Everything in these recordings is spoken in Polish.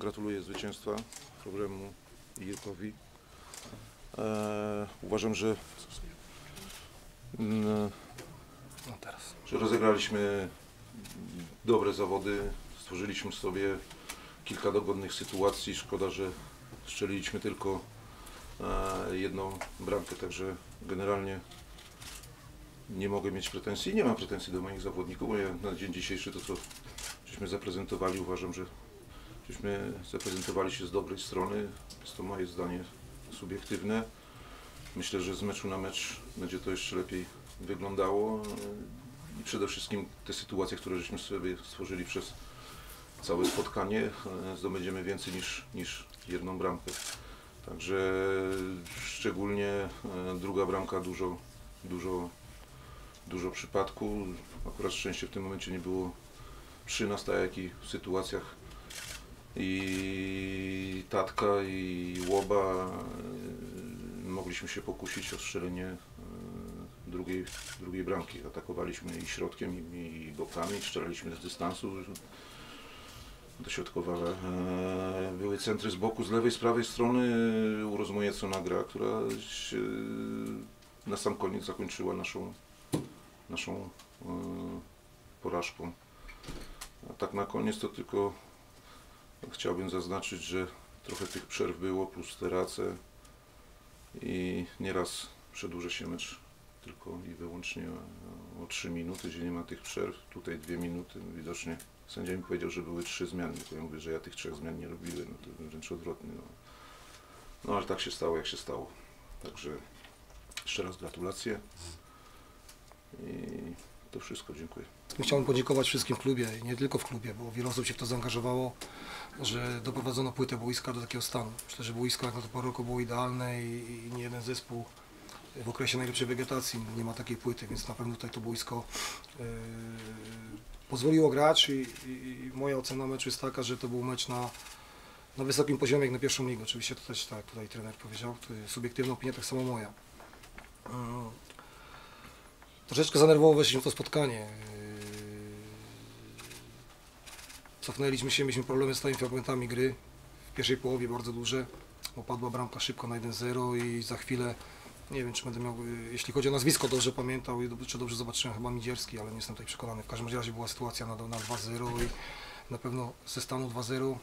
gratuluję zwycięstwa Chrobremu i Jirkowi. E, uważam, że, mm, No teraz. że rozegraliśmy dobre zawody, stworzyliśmy sobie kilka dogodnych sytuacji. Szkoda, że strzeliliśmy tylko e, jedną bramkę, także generalnie nie mogę mieć pretensji. Nie mam pretensji do moich zawodników, bo ja na dzień dzisiejszy to, co żeśmy zaprezentowali, uważam, że żeśmy zaprezentowali się z dobrej strony. Jest to moje zdanie subiektywne. Myślę, że z meczu na mecz będzie to jeszcze lepiej wyglądało. I przede wszystkim te sytuacje, które żeśmy sobie stworzyli przez całe spotkanie, zdobędziemy więcej niż, niż jedną bramkę. Także szczególnie e, druga bramka dużo, dużo, dużo przypadku. Akurat szczęście w tym momencie nie było przy nas, tak jak i w sytuacjach i Tatka i Łoba e, mogliśmy się pokusić o strzelenie e, drugiej, drugiej bramki. Atakowaliśmy i środkiem, i, bokami, strzelaliśmy z dystansu dośrodkowe. E, Były centry z boku, z lewej, z prawej strony urozmaicona gra, która się na sam koniec zakończyła naszą, naszą porażką. A tak na koniec to tylko chciałbym zaznaczyć, że trochę tych przerw było, plus te race i nieraz przedłuża się mecz tylko i wyłącznie o, o 3 minuty, gdzie nie ma tych przerw. Tutaj 2 minuty, widocznie sędzia mi powiedział, że były trzy zmiany, to ja mówię, że ja tych trzech zmian nie robiłem, no to wręcz odwrotnie. No. no ale tak się stało, jak się stało. Także jeszcze raz gratulacje i to wszystko, dziękuję. Chciałbym podziękować wszystkim w klubie, nie tylko w klubie, bo wiele osób się w to zaangażowało, że doprowadzono płytę boiska do takiego stanu. Myślę, że boisko jak na to porę roku było idealne i, i nie jeden zespół w okresie najlepszej wegetacji nie ma takiej płyty, więc na pewno tutaj to boisko yy, pozwoliło grać i, i, moja ocena meczu jest taka, że to był mecz na, na wysokim poziomie jak na pierwszą ligę. Oczywiście to też tak tutaj trener powiedział, to jest subiektywna opinia, tak samo moja. Troszeczkę zanerwowo weszliśmy w to spotkanie. Yy, Cofnęliśmy się, mieliśmy problemy z stałymi fragmentami gry. W pierwszej połowie bardzo duże. Opadła bramka szybko na 1-0 i za chwilę, nie wiem czy będę miał, yy, jeśli chodzi o nazwisko, dobrze pamiętał czy dobrze zobaczyłem, chyba Midzierski, ale nie jestem tutaj przekonany. W każdym razie była sytuacja na, na 2-0 i na pewno ze stanu 2-0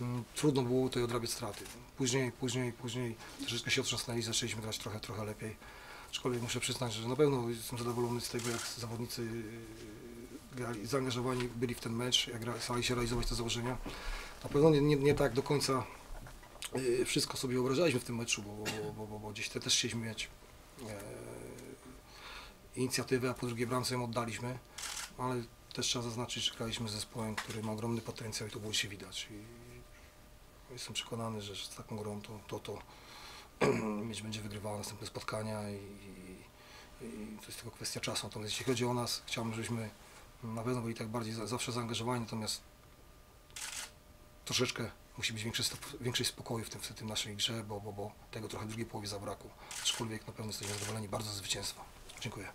mm, trudno było tutaj odrabiać straty. Później, później, później troszeczkę się otrząsnęli, zaczęliśmy grać trochę, trochę lepiej. Aczkolwiek muszę przyznać, że na pewno jestem zadowolony z tego, jak zawodnicy yy, grali, zaangażowani byli w ten mecz, jak starali się realizować te założenia. Na pewno nie, nie, nie tak do końca yy, wszystko sobie wyobrażaliśmy w tym meczu, bo, bo, bo, bo, bo gdzieś te też chcieliśmy mieć e, inicjatywę, a po drugiej bramce ją oddaliśmy, ale też trzeba zaznaczyć, że graliśmy z zespołem, który ma ogromny potencjał i to było się widać. I jestem przekonany, że z taką grą to, to, to mieć będzie wygrywała następne spotkania i, i, i to jest tylko kwestia czasu. Natomiast jeśli chodzi o nas, chciałbym, żebyśmy na pewno byli tak bardziej za, zawsze zaangażowani, natomiast troszeczkę musi być większy, większej spokoju w tym, w tym naszej grze, bo, bo, bo tego trochę w drugiej połowie zabrakło. Aczkolwiek na pewno jesteśmy zadowoleni bardzo ze zwycięstwa. Dziękuję.